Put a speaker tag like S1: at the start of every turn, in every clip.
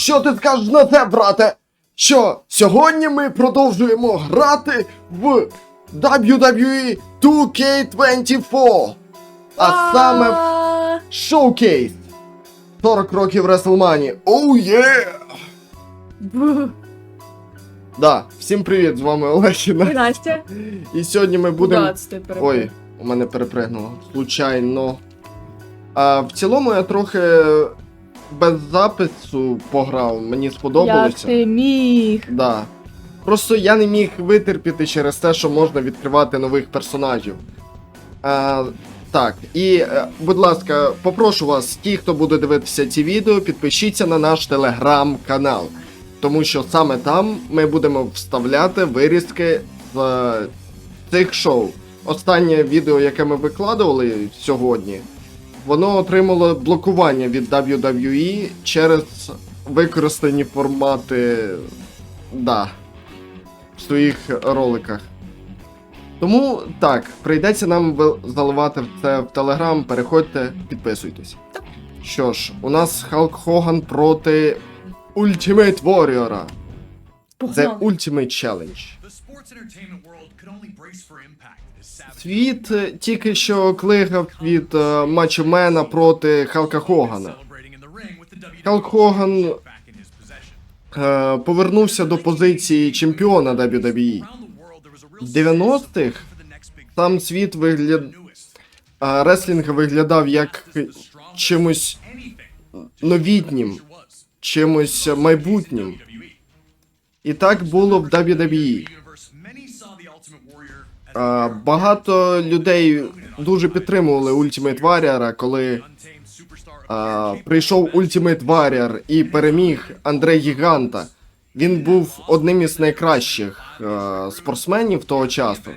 S1: Що ти скажеш на це, брате? Що сьогодні ми продовжуємо грати в WWE 2K24. А саме в Showcase. 40 років WrestleMania. Оу є! Да, всім привіт, з вами Олехіна.
S2: І Настя.
S1: І сьогодні ми будемо. Ой, у мене перепригнуло. Случайно. А в цілому я трохи без запису пограв, мені
S2: Як
S1: сподобалося.
S2: ти міг?
S1: Да. Просто я не міг витерпіти через те, що можна відкривати нових персонажів. А, так, і, е, будь ласка, попрошу вас, ті, хто буде дивитися ці відео, підпишіться на наш телеграм-канал. Тому що саме там ми будемо вставляти вирізки з е, цих шоу. Останнє відео, яке ми викладували сьогодні, воно отримало блокування від WWE через використані формати да, в своїх роликах. Тому так, прийдеться нам заливати це в Телеграм. Переходьте, підписуйтесь. Що ж, у нас Халк Хоган проти Ultimate Warrior. The Ultimate Challenge.
S3: The sports entertainment world could only brace for impact
S1: Світ е, тільки що клигав від е, матчмена проти Халка Хогана. Халк Хоган е, повернувся до позиції чемпіона WWE. В 90-х
S3: for the next big
S1: сам світ вигляд... реслінг виглядав як чимось новітнім, чимось майбутнім. І так було в WWE. Багато людей дуже підтримували Ultimate Warrior, коли
S3: superstar
S1: е, прийшов Ultimate Warrior і переміг Андрей Гіганта. Він був одним із найкращих е, спортсменів того часу.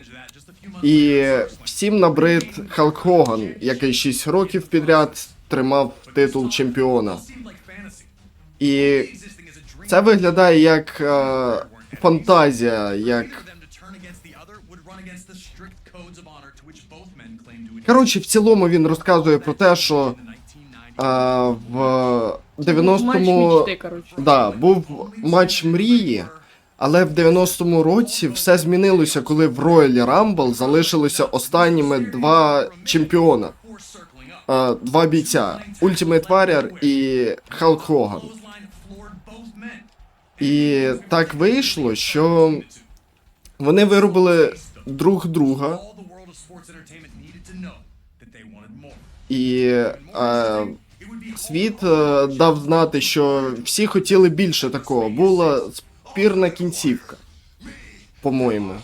S1: І всім набрид Халк Хоган, який 6 років підряд тримав титул чемпіона. І це виглядає як е, фантазія, як. Коротше, в цілому він розказує про те, що
S3: in the 1990s.
S1: е, в
S2: Матч
S1: 90-му да, був матч мрії, але в 90-му році все змінилося, коли в Royal Rumble залишилося останніми два чемпіона. Е, два бійця Ultimate Warrior і Халк Хоган. І так вийшло, що вони виробили друг друга, І е, світ е, дав знати, що всі хотіли більше такого. Була спірна кінцівка, по-моєму.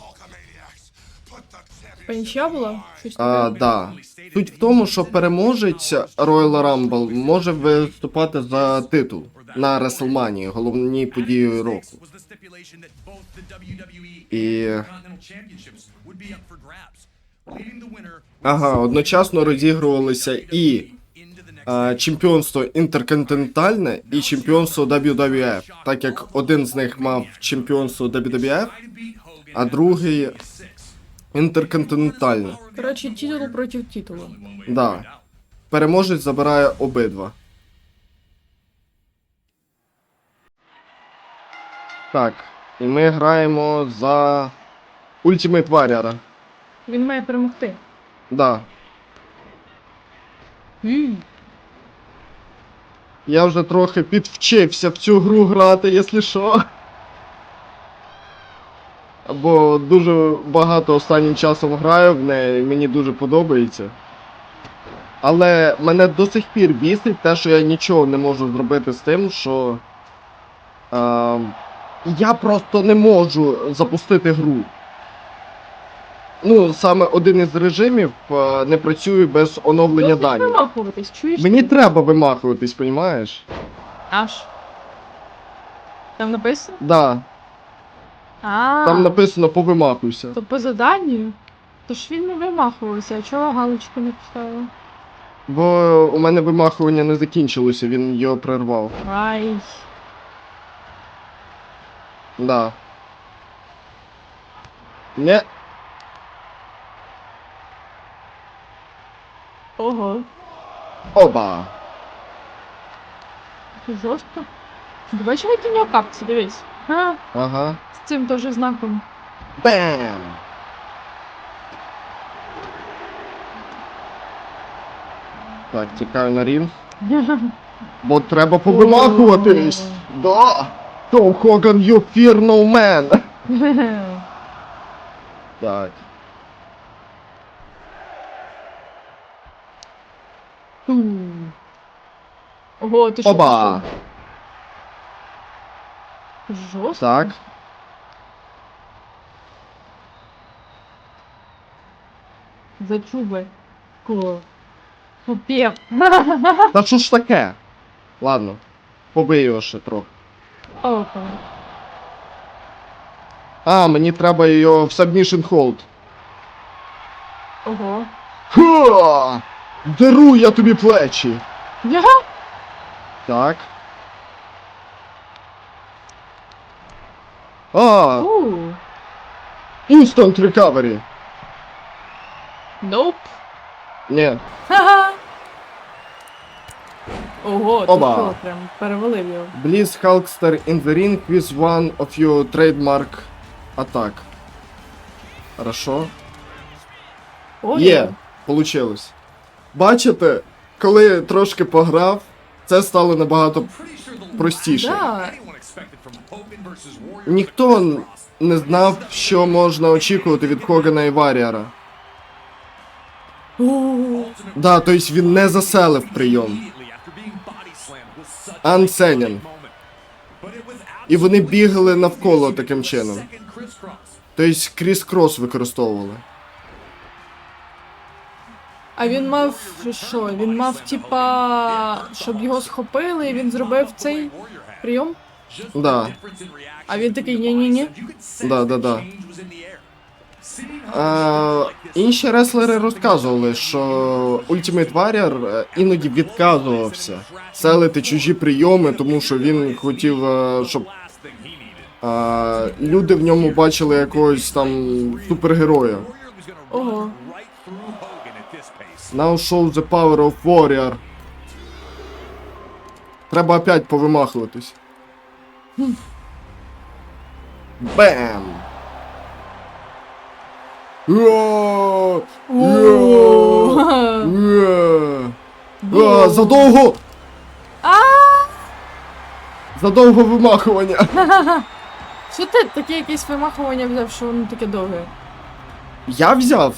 S2: Паніча була? Щось
S1: А,
S2: таке?
S1: да. Суть в тому, що переможець Royal Rumble може виступати за титул на WrestleMania, головній події року.
S3: WWE
S1: І Ага, одночасно розігрувалися і а, чемпіонство інтерконтинентальне і чемпіонство WWF, так як один з них мав чемпіонство WWF, а другий інтерконтинентальне.
S2: Коротше, титул проти титулу.
S1: Да. Переможець забирає обидва. Так, і ми граємо за Ultimate Warrior.
S2: Він має перемогти.
S1: Да. Я вже трохи підвчився в цю гру грати, якщо що. Бо дуже багато останнім часом граю в неї, мені дуже подобається. Але мене до сих пір бісить те, що я нічого не можу зробити з тим, що. Е, я просто не можу запустити гру. Ну, саме один із режимів е, не працює без оновлення
S2: Досить
S1: даних.
S2: вимахуватись, чуєш?
S1: Мені треба вимахуватись, понімаєш?
S2: Аж. Там написано?
S1: Да,
S2: А,
S1: там написано повимахуйся.
S2: то по заданню? То ж він не вимахувався, а чого галочку не поставив?
S1: Бо у мене вимахування не закінчилося, він його прервав.
S2: Ай.
S1: Да. Не.
S2: Ого.
S1: Оба.
S2: Це жорстко. Ти бачиш, які у нього капці, дивись. А,
S1: Ага.
S2: з цим теж знаком.
S1: Бем! Так, тікаю на рінг. Бо треба повимахуватись. Да! Том Хоган, you fear no man. Так.
S2: Ого, ти що?
S1: Оба!
S2: Жорстко.
S1: Так.
S2: Зачуби. Ко. Попів.
S1: Та що ж таке? Ладно. Побий його ще трохи.
S2: Опа.
S1: А, мені треба його в submission hold.
S2: Ого.
S1: Ха! Дару я тобі плечі.
S2: Я?
S1: Так. А,
S2: У.
S1: instant recovery.
S2: Nope.
S1: Ні.
S2: Ха-ха. Ого, ти
S1: Оба.
S2: що, прям перевалив його.
S1: Please Hulkster in the ring with one of your trademark attack. Хорошо.
S2: О,
S1: Є, получилось. Бачите, коли трошки пограв, це стало набагато простіше.
S2: Да.
S1: Ніхто не знав, що можна очікувати від Хогана і Варіара. Да, тобто він не заселив прийом. Ансенін. І вони бігали навколо таким чином. Тобто кріс-крос використовували.
S2: А він мав що? Він мав типа, щоб його схопили, і він зробив цей прийом.
S1: Да.
S2: А він такий ні-ні-ні.
S1: Да, да, да. А, інші реслери розказували, що Ultimate Warrior е, іноді відказувався селити чужі прийоми, тому що він хотів, е, щоб
S3: needed.
S1: е, люди в ньому бачили якогось там супергероя. Now show the power of warrior. Треба опять повимахуватись. Бем! Задовго! Задовго вимахування.
S2: Що ти таке якесь вимахування взяв, що воно таке довге?
S1: Я взяв.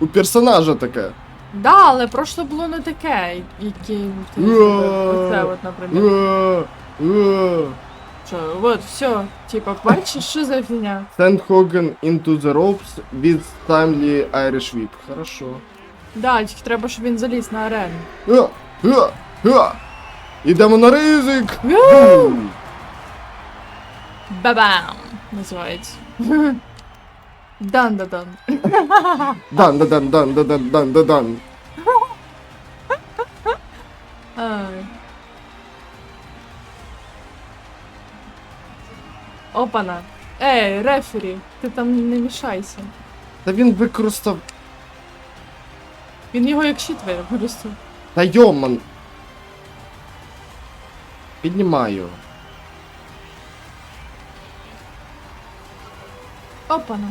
S1: У персонажа таке.
S2: Да, але прошло було не таке, яке ти зробив. Оце от, наприклад.
S1: Е, е.
S2: Що, от, все, типа, бачиш, що за фігня?
S1: Send Hogan into the ropes with timely Irish whip. Хорошо.
S2: Да, тільки треба, щоб він заліз на арену.
S1: Ідемо на ризик.
S2: Ю! Бабам! Називається. Дан-да-дан.
S1: Дан, да, дан, дан, да, дан, дан, да, дан.
S2: Ай. Опана. Ей, рефері, ти там не мішайся.
S1: Та він використав.
S2: Він його як щит використав.
S1: Та йоман. Піднімаю.
S2: Опана.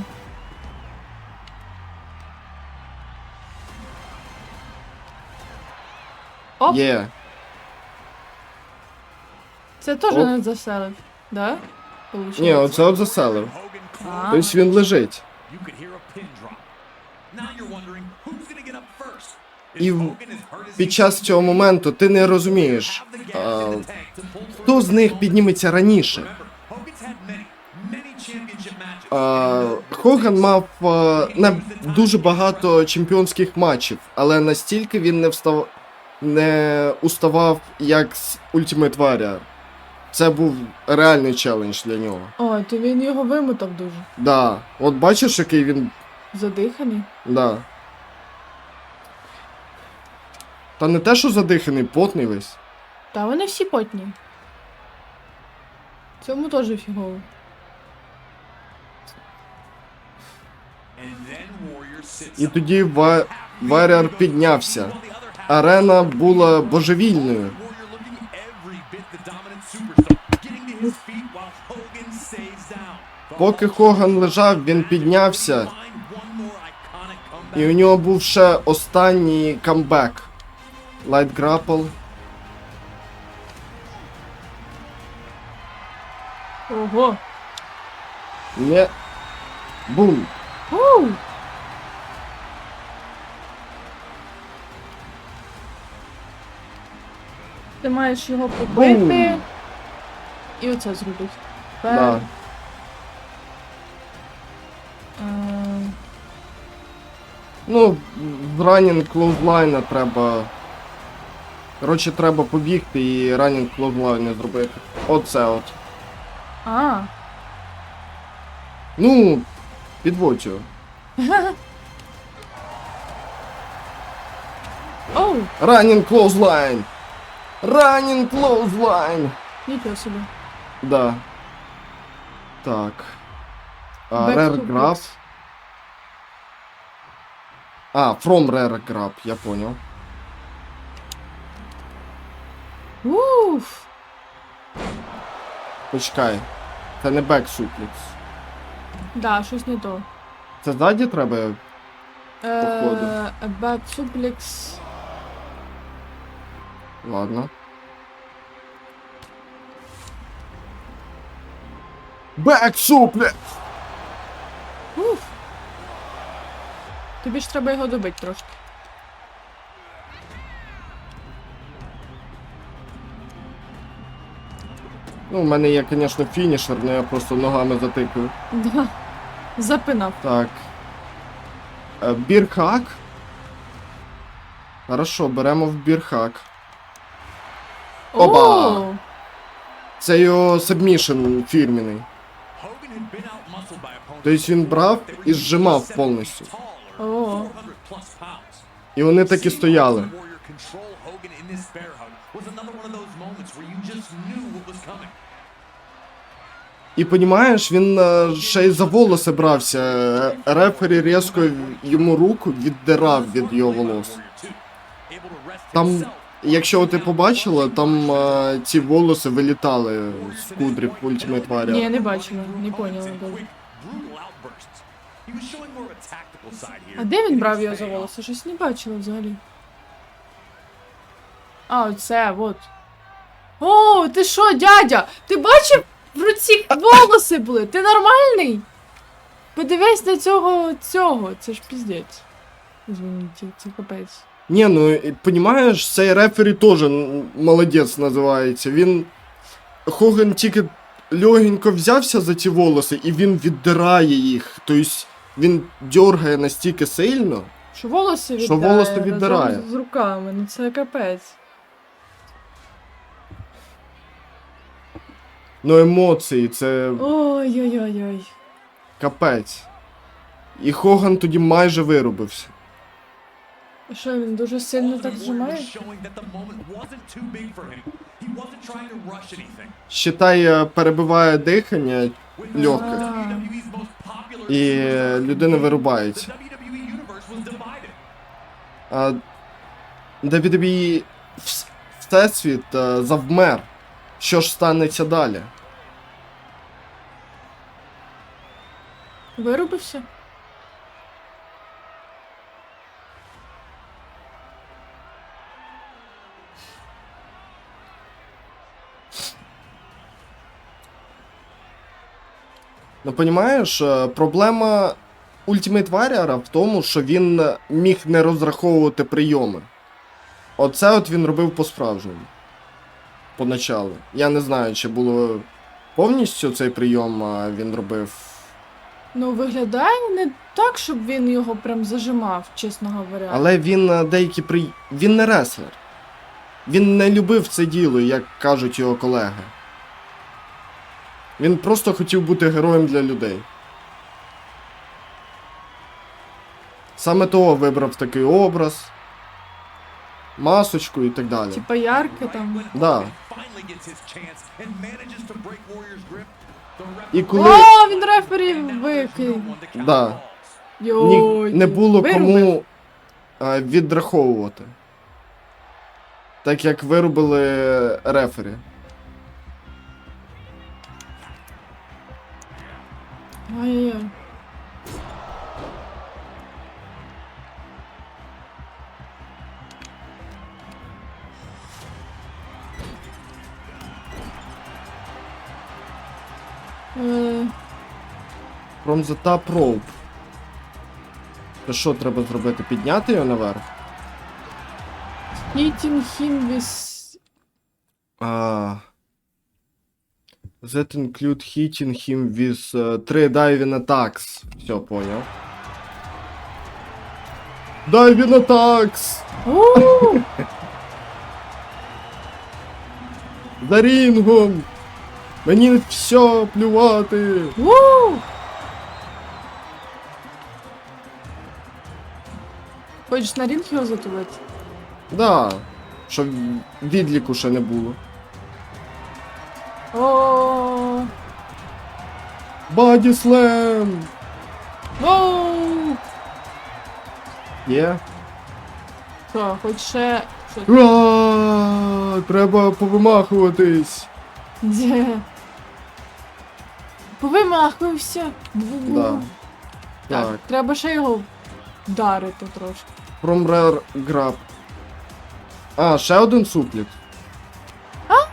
S2: Оп,
S1: Є.
S2: це теж
S1: Оп.
S2: не заселив, да? Получилось.
S1: Ні, оце от заселив.
S2: А.
S1: Тобто він лежить. І в- Під час цього моменту ти не розумієш, а, хто з них підніметься раніше. А, Хоган мав а, не дуже багато чемпіонських матчів, але настільки він не встав не уставав як з Ultimate Warrior. Це був реальний челендж для нього.
S2: Ой, то він його вимотав дуже.
S1: Да. От бачиш, який він.
S2: Задиханий.
S1: Да. Та не те, що задиханий, потний весь.
S2: Та вони всі потні. Цьому теж фігово.
S1: І тоді Варіар піднявся. Арена була божевільною. Поки Хоган лежав, він піднявся, і у нього був ще останній камбек. Light Grapple.
S2: Ого.
S1: Не. Бум.
S2: Оу. Ти маєш його побити.
S1: Бум.
S2: І оце зробити.
S1: Да.
S2: Е,
S1: Ну, ранінг клоузлайна треба. Коротше, треба побігти і ранінг клоузлайна зробити. Оце от.
S2: А,
S1: Ну, підводь його.
S2: оу,
S1: Ранінг клоузлайн! Ранінг клоузлайн!
S2: нічого собі.
S1: Да. Так. А,
S2: Back
S1: Rare
S2: to
S1: Grab.
S2: books.
S1: А, From Rare Grab, я понял.
S2: Уф.
S1: Почекай. Це не Back Suplex.
S2: Да, щось не то.
S1: Це ззаді треба. Походу.
S2: Е, Back suplex.
S1: Ладно. Back Suplex!
S2: Уф. Тобі ж треба його добити трошки.
S1: Ну, у мене є, звісно, фінішер, але я просто ногами затикаю.
S2: Да. Запинав.
S1: Так. Е, Бірхак. Хорошо, беремо в бірхак. Оба! Це його сабмішн фірміний. Тобто він брав і зжимав повністю.
S2: О.
S3: 400 plus pounds.
S1: І вони так і стояли. І понімаєш, він е, ще й за волоси брався. Е, Рефері різко йому руку віддирав від його волос. Там, якщо ти побачила, там е, ці волоси вилітали з кудрів Ultimate
S2: Ні,
S1: Warrior.
S2: я не бачила, не поняла. А де він брав його за волоси? Щось не бачила взагалі. А, оце, от. О, ти що, дядя? Ти бачив? В руці волоси були. Ти нормальний? Подивись на цього цього. Це ж піздець. Звініть, це капець.
S1: Ні, ну понімаєш, цей рефері теж молодець називається. Він. Хоган тільки легенько взявся за ці волоси, і він віддирає їх. Тобто він дергає настільки сильно.
S2: Що волоси
S1: Що
S2: віддирає,
S1: волоси віддирає.
S2: З руками, ну це капець.
S1: Ну, емоції, це
S2: Ой-ой-ой-ой.
S1: капець. І Хоган тоді майже виробився.
S2: Що він дуже сильно так зжимає?
S1: е, перебиває дихання,
S3: popular
S1: і е, людина вирубається. А WWE вс- Всесвіт е, завмер. Що ж станеться далі?
S2: Вирубився?
S1: Ну, понімаєш, е, проблема Ultimate Warrior в тому, що він міг не розраховувати прийоми. Оце от він робив по-справжньому. Поначалу. Я не знаю, чи було повністю цей прийом а, він робив.
S2: Ну, виглядає не так, щоб він його прям зажимав, чесно говоря.
S1: Але він е, деякі при... Він не реслер. Він не любив це діло, як кажуть його колеги. Він просто хотів бути героєм для людей. Саме того вибрав такий образ, масочку і так далі.
S2: Типа ярке там.
S1: Да. І коли
S2: О, він рефері викинув.
S1: Да. ні, не було кому е, відраховувати. Так як вирубили рефері.
S2: Ай-яй-яй. Е,
S1: From the top rope. То що треба зробити? Підняти його наверх?
S2: Hitting him with...
S1: А... That include hitting him with uh, three diving attacks. Все, понял. Diving attacks! За рінгом! Мені все плювати!
S2: Хочеш на ринг його затулити?
S1: Да. Щоб відліку ще не було.
S2: О,
S1: Баді слем!
S2: Оу!
S1: Є?
S2: Що, хоч ще... Що?
S1: Ура! Треба повимахуватись!
S2: Де? Повимахуйся!
S1: Да.
S2: Так,
S1: Так.
S2: треба ще його вдарити трошки.
S1: Rare grab. А, ще один суплік.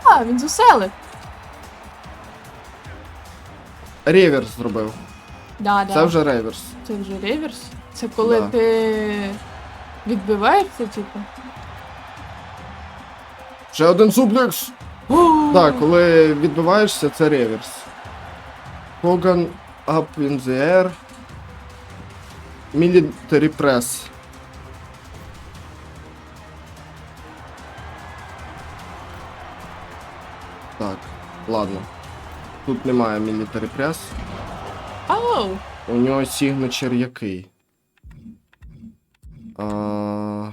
S2: А, він заселив.
S1: Реверс зробив.
S2: Да, да.
S1: Це вже реверс.
S2: Це вже реверс. Це коли
S1: Да.
S2: ти відбиваєшся, типу.
S1: Ще один суплекс! Так, коли відбиваєшся, це реверс. Hogan up in the air. Military press. Так, ладно. Тут немає military press.
S2: Оу!
S1: У нього сігночер який? А...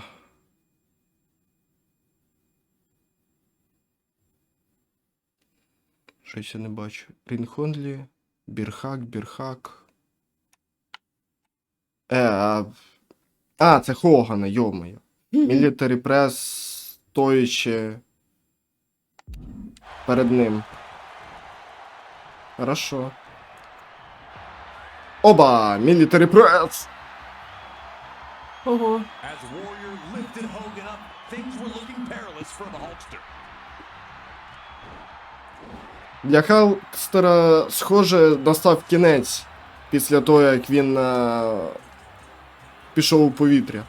S1: Щось я не бачу. Рінхонлі, Бірхак, Бірхак. Е, а... а, це Хогана, йомаю. Мілітарі прес стоячи перед ним. Хорошо. Оба! Мілітарі прес!
S2: Ого.
S1: Для Халкстера, схоже, настав кінець після того, як він е, пішов у повітря.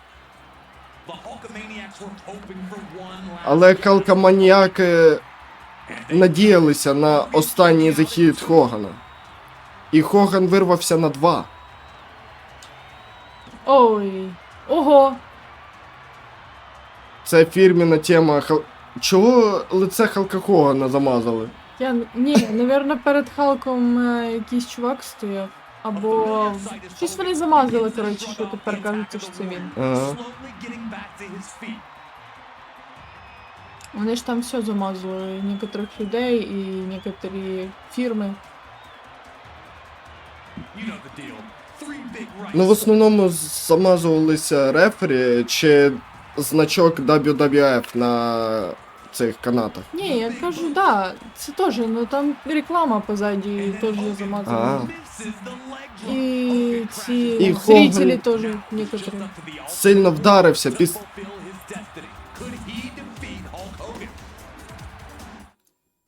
S1: Але халкаманіяки надіялися на останній захід Хогана. І Хоган вирвався на два.
S2: Ой. Ого.
S1: Це фірміна тема Хал... Чого лице Халка Хогана замазали?
S2: Я ні, напевно, перед Халком е, якийсь чувак стояв. Або щось вони замазали, коротше, що тепер кажуть, що це він.
S1: Ага.
S2: Вони ж там все замазали. Некоторих людей і некоторі фірми.
S1: Ну, в основному замазувалися рефері чи значок WWF на цих канатах.
S2: Ні, я кажу, да, це теж, ну там реклама позаді теж замазана. І ці
S1: І
S2: зрителі
S1: Хоган-
S2: теж некоторі.
S1: Сильно вдарився після.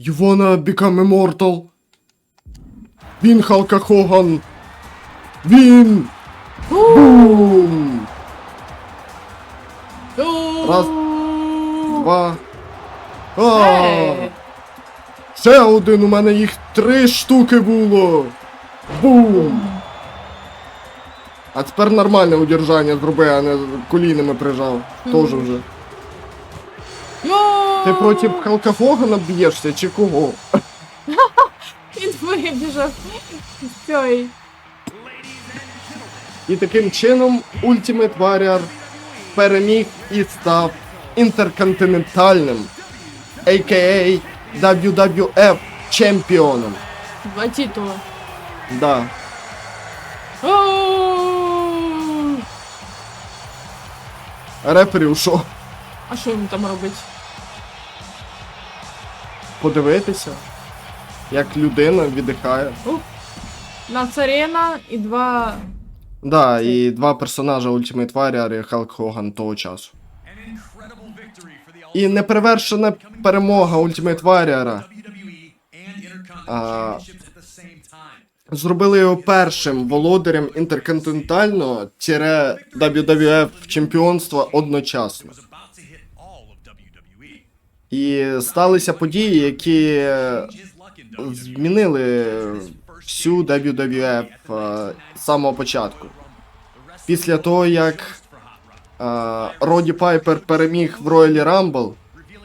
S1: You wanna become immortal? Він Халка Хоган! Він! Бум! Раз, Два. А! Ще один, у мене їх три штуки було. Бум! А тепер нормальне удержання зроби, а не колінами прижав. Тоже вже. Ти проти Хогана б'єшся чи кого?
S2: Він вибіжав. Ой.
S1: І таким чином Ultimate Warrior переміг і став інтерконтинентальним, а.к.а. WWF чемпіоном.
S2: Два титули.
S1: Да.
S2: О!
S1: Реперів що?
S2: А що він там робить?
S1: Подивитися, як людина віддихає.
S2: Ух. Нацарена і два.
S1: Да, і два персонажа Ultimate Warrior і Халк Хоган того часу. І неперевершена перемога Ultimate Warrior А, зробили його першим володарем інтерконтинентального тире WWF чемпіонства одночасно. І сталися події, які е, змінили всю WWF е, з самого початку. Після того, як е, Роді Пайпер переміг в Роялі Рамбл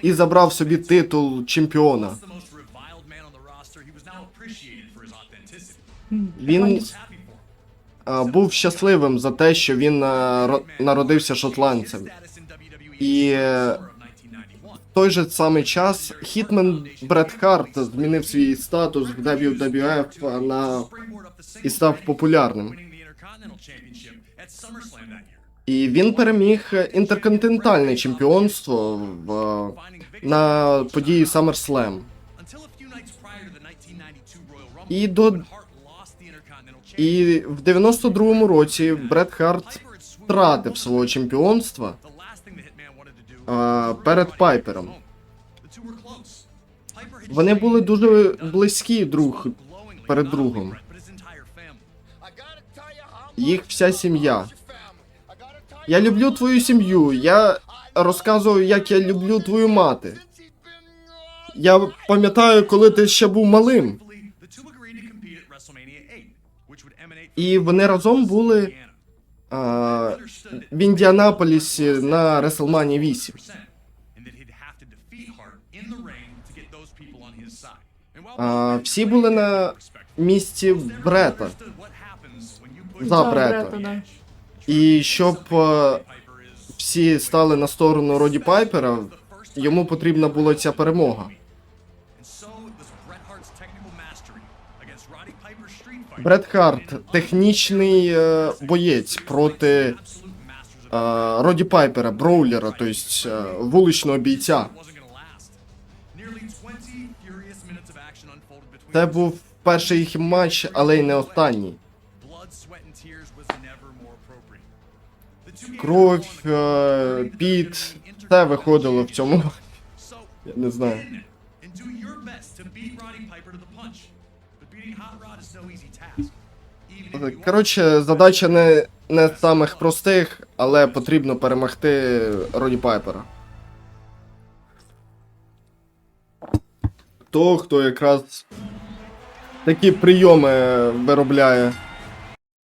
S1: і забрав собі титул чемпіона. Він е, був щасливим за те, що він е, ро- народився шотландцем. І
S3: in
S1: е,
S3: the summer of 1991.
S1: в той же самий час Хітмен Бред Харт змінив свій статус в WWF на і став популярним. І він переміг інтерконтинентальне чемпіонство в, е, на події SummerSlam.
S3: until a few nights prior to the 1992 Royal Rumble.
S1: І до і в 92-му році Бред Харт втратив свого чемпіонства перед Пайпером. Вони були дуже близькі друг перед другом. Їх вся сім'я. Я люблю твою сім'ю. Я розказував, як я люблю твою мати. Я пам'ятаю, коли ти ще був малим.
S3: Thankfully, the two agreed to compete at WrestleMania 8, which would emanate
S1: І вони разом були. А, в Індіанаполісі на WrestleMania 8.
S3: percent, and that he'd have to defeat Hart in the ring to get those people on his side. And while
S1: А, всі були на місці Брета. За Брета. І щоб е,
S3: is
S1: всі стали на сторону Роді Пайпера, йому потрібна була ця перемога. Бред Харт технічний е, боєць проти е, Роді Пайпера, броулера, тобто е, вуличного бійця.
S3: wasn't gonna last. Nearly 20 furious minutes of action unfolded between
S1: Це був перший їх матч, але й не останній. Кров, е, піт, все виходило в цьому. Я не знаю. Коротше, задача не, не з самих простих, але потрібно перемогти Роді Пайпера. То, хто якраз такі прийоми виробляє